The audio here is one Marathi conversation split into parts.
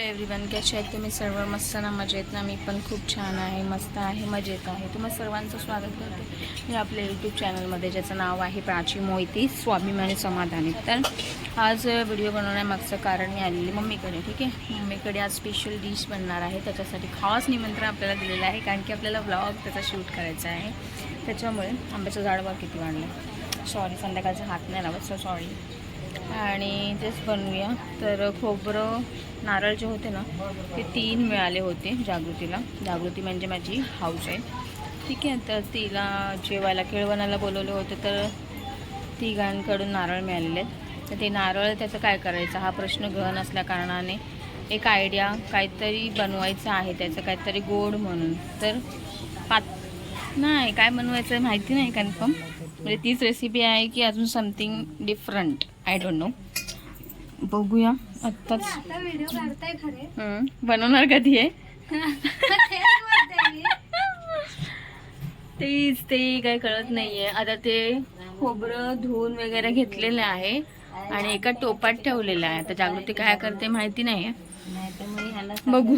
एव्हरीवन कसे आहेत तुम्ही? सर्व मस्त ना? मजेत ना? मी पण खूप छान आहे. मस्त आहे मजेत आहे. तुम्हा सर्वांचं स्वागत करते मी आपल्या यूट्यूब चॅनलमध्ये ज्याचं नाव आहे प्राची मोहिती स्वाभिमानी समाधानी. तर आज व्हिडिओ बनवण्यामागचं कारण मी आलेली मम्मीकडे ठीक आहे? मम्मीकडे आज स्पेशल डिश बनणार आहे. त्याच्यासाठी खास निमंत्रण आपल्याला दिलेलं आहे कारण की आपल्याला ब्लॉग त्याचा शूट करायचा आहे. त्याच्यामुळे आंब्याचं झाड किती वाढलं. सॉरी संध्याकाळचा हात नाही लावत. सो सॉरी आणि तेच बनवूया. तर खोबरं नारळ जे होते ना ते तीन मिळाले होते जागृतीला. जागृती म्हणजे माझी हाऊस आहे. ठीक आहे तर तिला जेवायला केळवणाला बोलवलं होतं तर तिघांकडून नारळ मिळालेले आहेत. तर ते नारळ त्याचं काय करायचं? हा प्रश्न गहन असल्या कारणाने एक आयडिया काहीतरी बनवायचं आहे त्याचं काहीतरी गोड म्हणून. तर पात नाही काय बनवायचं आहे माहिती नाही कन्फर्म म्हणजे तीच रेसिपी आहे की अजून something different I don't know बघूया. आत्ताच. आता व्हिडिओ काढताय खरे. हं, बनवणार कधी आहे? तेच ते काही कळत नाहीये. आता ते खोबरं धुवून वगैरे घेतलेलं आहे आणि एका टोपात ठेवलेलं आहे. आता जागृती काय करते माहिती नाही बघू.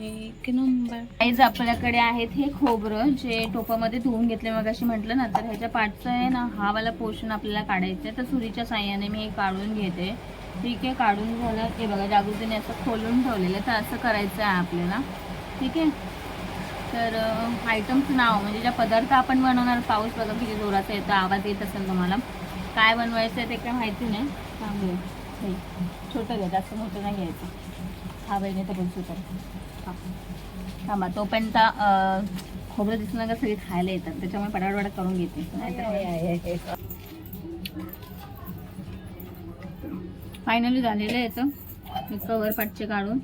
एक नंबर? आईज आपल्याकडे आहेत हे खोबरं जे टोपामध्ये धुवून घेतले. मग अशी म्हटलं ना तर ह्याच्या पाठचं आहे ना हा वाला पोर्शन आपल्याला काढायचं आहे. तर सुरीच्या साह्याने मी हे काढून घेते. ठीक आहे काढून झालं. हे बघा जागृतीने असं खोलून ठेवलेलं आहे. तर असं करायचं आहे आपल्याला. ठीक आहे? तर आयटमचं नाव म्हणजे ज्या पदार्थ आपण बनवणार पाऊस बघा किती जोराचा येतो आवाज येत असेल तुम्हाला. काय बनवायचं आहे ते काय माहिती नाही. सांगू छोटं घ्या जास्त मोठं नाही घ्यायचं. हा बहिणी तर बोलतो तर हा. थांबा तोपर्यंत खोबरं दिसलं का सगळे खायला येतात. त्याच्यामुळे पटापट करून घेते. नाहीतर फायनली झालेलं आहे याचं. मी कवर पाटचे काढून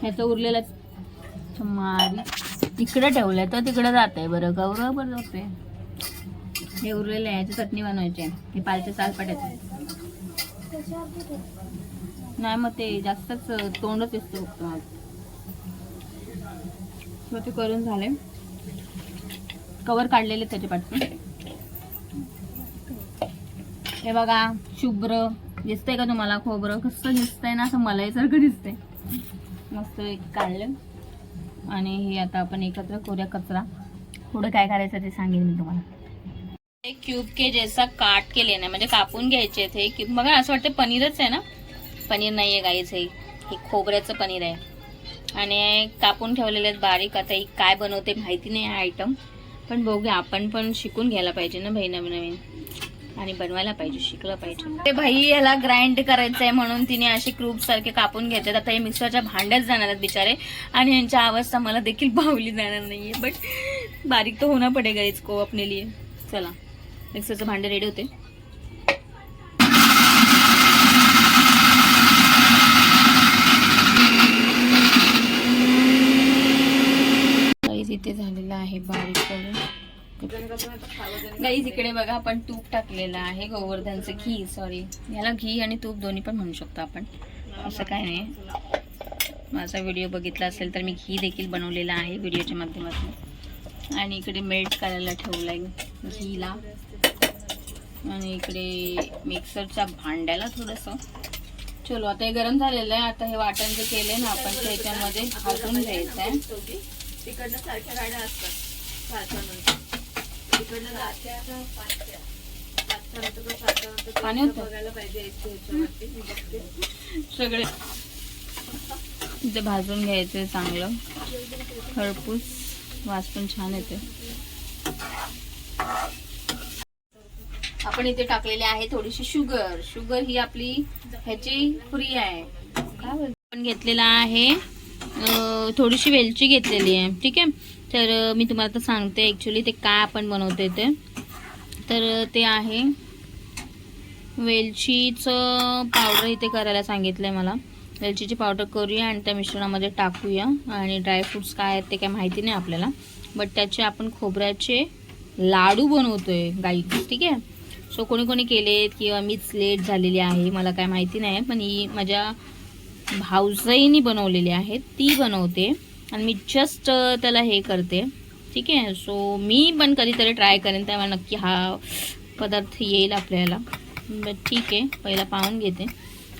ह्याचं उरलेलं मारी. इकडे ठेवलंय तर तिकडे जात आहे बरं. गौरव बरं जाते हे उरलेलं आहे याची चटणी बनवायची आहे. हे पालचे सालपाट्याचे नाही मग ते जास्तच तोंडच असतो फक्त माझं. मग ते करून झाले. कवर काढलेले त्याचे पाठवून. हे बघा शुभ्र. दिसतंय का तुम्हाला खोबरं? कसं दिसतंय ना असं मलाईसारखं दिसतंय. मस्त एक काढलं. आणि हे आता आपण एकत्र करूया कचरा. पुढं काय करायचं ते सांगेन मी तुम्हाला. क्यूब के जैसा काट केले ना म्हणजे कापून घ्यायचे ते क्यूब बघा असं वाटतं पनीरच आहे ना? पनीर नाही आहे गाईच हे. हे खोबऱ्याचं पनीर आहे. आणि कापून ठेवलेले आहेत बारीक. आता ही काय बनवते माहिती नाही आयटम पण बघूया आपण पण शिकून घ्यायला पाहिजे ना भाई नवीन नवीन आणि बनवायला पाहिजे शिकलं पाहिजे. ते भाई याला ग्राइंड करायचं आहे म्हणून तिने असे क्रूप सारखे कापून घेतलेत. आता हे मिक्सरच्या भांड्यात जाणार आहेत बिचारे. आणि यांच्या अवस्था मला देखील भावली जाणार नाहीये. बट बारीक तर होणं पडे गाईज को अपने लिए चला. मिक्सरचं भांडे रेडी होते. गाईज इथे झालेलं आहे बारीक करून. गाईज इकडे बघा आपण तूप टाकलेलं आहे गोवर्धनचं घी सॉरी याला घी आणि तूप दोन्ही पण म्हणू शकतो आपण. असं काय नाही. माझा व्हिडिओ बघितला असेल तर मी घी देखील बनवलेला आहे व्हिडिओच्या माध्यमातून. आणि इकडे मेल्ट करायला ठेवलं आहे घीला. आणि इकडे मिक्सरच्या भांड्याला थोडंसं. चलो आता हे गरम झालेलं आहे. आता हे वाटण जे केले ना आपण ते याच्यामध्ये भाजून घ्यायचं आहे तिकडनं सारख्या गाड्या असतात. पण? बघायला पाहिजे सगळे. ते भाजून घ्यायचे चांगलं. खरपूस. वास पण छान येते आपण इथे टाकलेले आहे थोडीशी शुगर. शुगर ही आपली ह्याची फ्री आहे. काय आपण घेतलेला आहे थोडीशी वेलची घेतलेली आहे. ठीक आहे? तर मी तुम्हाला आता सांगते ॲक्च्युली ते काय आपण बनवते ते. तर ते आहे वेलचीचं पावडर इथे करायला सांगितलं आहे मला. वेलचीची पावडर करूया आणि त्या मिश्रणामध्ये टाकूया. आणि ड्रायफ्रूट्स काय आहेत ते काय माहिती नाही आपल्याला. बट त्याचे आपण खोबऱ्याचे लाडू बनवतोय गाई ठीक आहे? सो कोणी कोणी केलेत किंवा मीच लेट झालेली आहे मला काय माहिती नाही. पण ही माझ्या भाऊजाईनी बनवलेली आहे. ती बनवते आणि मी जस्ट त्याला हे करते. ठीक आहे? सो मी पण कधीतरी ट्राय करेन त्यामुळे नक्की हा पदार्थ येईल आपल्याला. बट ठीक आहे पहिला पाहून घेते.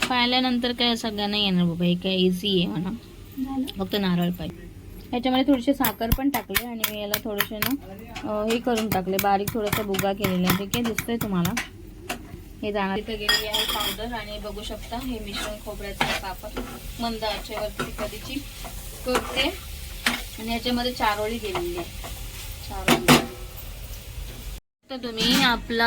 पाहिल्यानंतर काय सगळ्यांना येणार बाबा हे काय इझी आहे म्हणा. फक्त नारळ पाहिजे. ह्याच्यामध्ये थोडीशी साखर पण टाकले आणि मी याला थोडेसे ना हे करून टाकले. बारीक थोडंसं बुगा केलेला आहे. ठीक आहे दिसतंय तुम्हाला. हे जाणार. इथं गेलेली आहे पावडर आणि बघू शकता हे मिश्रण खोबऱ्याचं कापड मंद आचेवरती कधीची करते. आणि ह्याच्यामध्ये चारोळी गेलेली आहे. चारोळी. तुम्ही आपला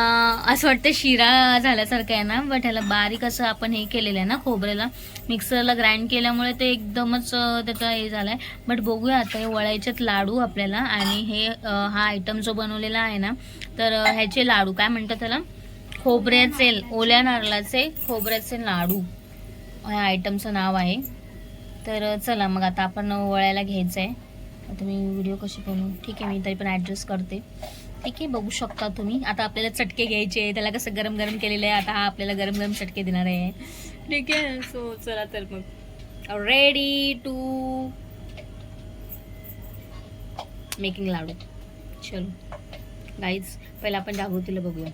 असं वाटतं शिरा झाल्यासारखं आहे ना बट ह्याला बारीक असं आपण हे केलेलं आहे ना खोबऱ्याला. मिक्सरला ग्राइंड केल्यामुळे ते एकदमच त्याचा हे झाला आहे बट बघूया आता हे वळायचेत लाडू आपल्याला आणि हे हा आयटम जो बनवलेला आहे ना तर ह्याचे लाडू काय म्हणतात त्याला? खोबऱ्याचे ओल्या नारळाचे खोबऱ्याचे लाडू. ह्या आयटमचं नाव आहे. तर चला मग आता आपण वळायला घ्यायचं आहे आता मी व्हिडिओ कशी बनवू? ठीक आहे मी तरी पण ॲड्रेस करते. ठीक आहे बघू शकता तुम्ही. आता आपल्याला चटके घ्यायचे त्याला कसं गरम गरम केलेलं आहे आता हा आपल्याला गरम गरम चटके देणार आहे. ठीक आहे सो चला तर मग. Ready to making laddoo. चलो. गाईज पहिला आपण जागृतीला बघूया.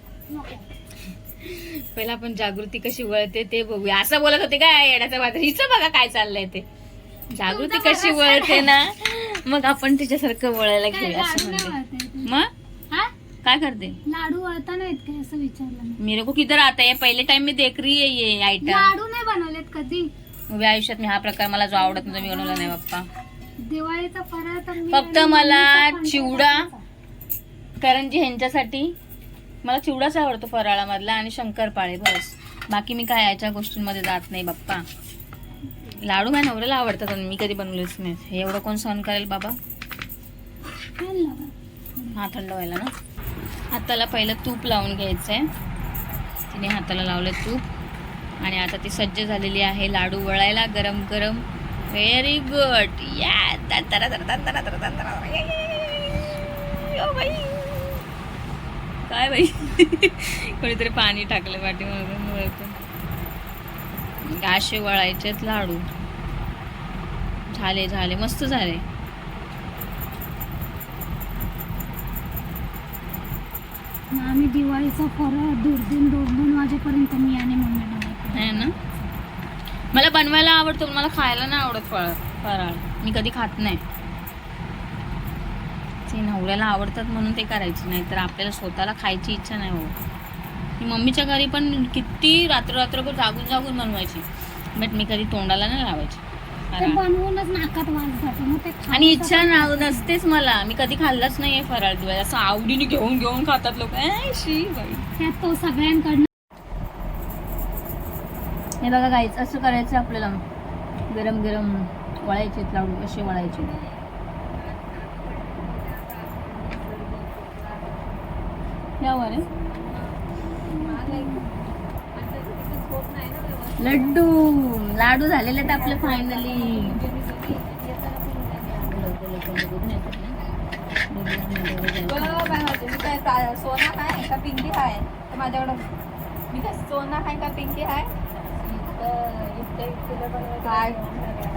पहिला आपण जागृती कशी वळते ते बघूया. असं बोलत होते काय येण्याचा बाजार हिचं बघा काय चाललंय ते. जागृती कशी वळते ना मग आपण तिच्यासारखं वळायला घेऊया असं म्हणते? मग? काय करते? लाडू वळता नाहीत काय असं विचारलं मी. मेरे को किधर आता है? पहले टाइम में देख रही है ये आइटम लाडू नाही बनवलेत कधी. उभ्या आयुष्यात मी हा प्रकार मला जो आवडत नाही तो मी बनवला नाही बाप्पा. दिवाळीचा फराळ तर मी फक्त आणि मला चिवडा. करायचा. कारण जी ह्यांच्यासाठी मला चिवडाच आवडतो फराळामधला आणि शंकरपाळे बस. बाकी मी काय याच्या गोष्टींमध्ये जात नाही बाप्पा. लाडू माझ्या नवऱ्याला आवडतात आणि मी कधी बनवलेच नाही. हे एवढं कोण सहन करेल बाबा? खायला लावा. हा थंड व्हायला ना? हाताला पहिलं तूप लावून घ्यायचं आहे तिने हाताला लावलं तूप. आणि आता ती सज्ज झालेली आहे. लाडू वळायला गरम गरम. व्हेरी गुड या काय बाई कोणीतरी पाणी टाकलं पाठीमागून असे गाशे वळायचेत लाडू. झाले झाले. मस्त झाले. मग आम्ही दिवाळीचा फराळ दीड दिन दोन दोन वाजेपर्यंत मी आणि मम्मी बनवतो. आहे ना? मला बनवायला आवडतं पण मला खायला नाही आवडत फळ फराळ. मी कधी खात नाही. ते नवऱ्याला आवडतात म्हणून ते करायचे नाही तर आपल्याला स्वतःला खायची इच्छा नाही हो मी मम्मीच्या घरी पण किती रात्र रात्रभर जागून जागून बनवायची. बट मी कधी तोंडाला नाही लावायची. ते. बनवूनच नाकात वास जातो मग ते खायचं आणि इच्छा नाव नसतेच मला. मी कधी खाल्लाच नाहीये फराळ दिवाळी असं आवडीने घेऊन घेऊन खातात लोक. शी बाई. त्यात तो सगळ्यांकडनं हे बघा गाईच असं करायचं आपल्याला. गरम गरम वळायचे लाडू. कसे वळायचे. यावर आहे. लड्डू लाडू झालेले आहेत आपले फायनली सोना आहे का पिंकी तर माझ्याकडं मी काय सोना आहे का पिंकी आहे काय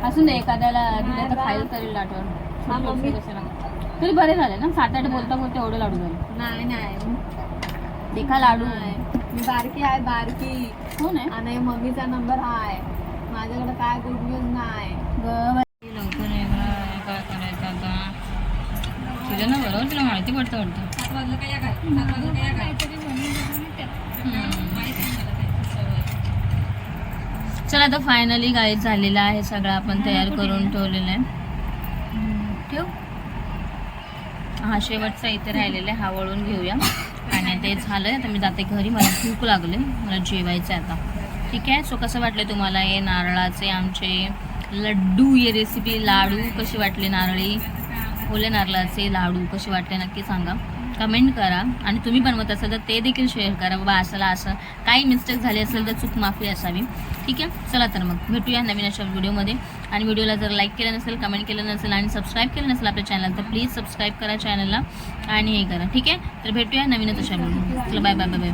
असून दे एखाद्याला दिलं तर लाटवर. तरी बरे झाले ना? सात आठ बोलता बोलता एवढे लाडू झाले. नाही नाही. देखा लाडू. नाही. मी बारकी आहे बारकी. हो नाही आणि मम्मीचा नंबर आहे माझ्याकडे काय गुड न्यूज नाही लवकर ये गं, काय करायचं आता? ना बरोबर तुला माहिती पडतं वाटतं. चला आता फायनली गाईड झालेला आहे. सगळं आपण तयार करून ठेवलेलं आहे. ठेव. हा शेवटचा इथे राहिलेला आहे हा वळून घेऊया. आणि ते झालं आता मी जाते घरी मला भूक लागले मला जेवायचं आहे आता. ठीक आहे? सो कसं वाटलं तुम्हाला हे नारळाचे आमचे लड्डू हे रेसिपी लाडू कशी वाटले नारळी? ओले नारळाचे लाडू कसे वाटले नक्की सांगा. कमेंट करा. आणि तुम्ही बनवत असाल तर ते देखील शेअर करा. बाबा असाला असं. काही मिस्टेक झाली असेल तर चूक माफी असावी. ठीक आहे? चला तर मग भेटूया नवीन अशा व्हिडिओमध्ये आणि व्हिडिओला जर लाईक केलं नसेल कमेंट केलं नसेल आणि सबस्क्राईब केलं नसेल आपल्या चॅनल तर प्लीज सबस्क्राईब करा चॅनलला आणि हे करा. ठीक आहे? तर भेटूया नवीनच अशा व्हिडिओ चला बाय बाय बाय बाय